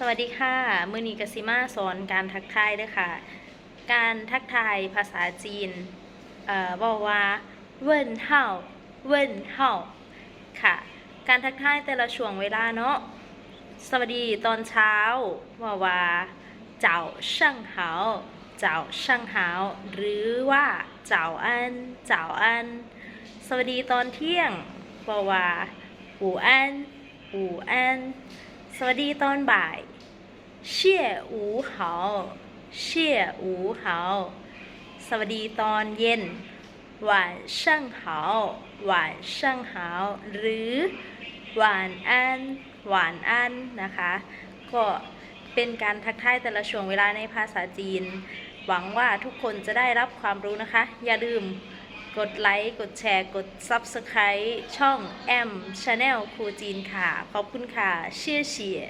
สวัสดีค่ะ มือนีกสิมาสอนการทักทายด้วยค่ะ การทักทายภาษาจีน เอ่อบอกว่าเวินเฮาเวินเฮาค่ะ การทักทายแต่ละช่วงเวลาเนาะ สวัสดีตอนเช้าบอกว่าเจ้าช่างเหาเจ้าช่างเหาหรือว่าเจ้าอัน เจ้าอัน สวัสดีตอนเที่ยงบอกว่าอูอันอูอัน สวัสดีตอนบ่ายเชี่ยอูเหาเชี่ยอูเหาสวัสดีตอนเย็นหวานช่างเหาหวานช่างเหาหรือหวานอันหวานอันนะคะ ก็เป็นการทักทายแต่ละช่วงเวลาในภาษาจีน หวังว่าทุกคนจะได้รับความรู้นะคะ อย่าลืม กดไลค์กดแชร์กด Subscribe ช่องแอมชาแนลครูจีนค่ะ ขอบคุณค่ะ เชี่ยเชี่ย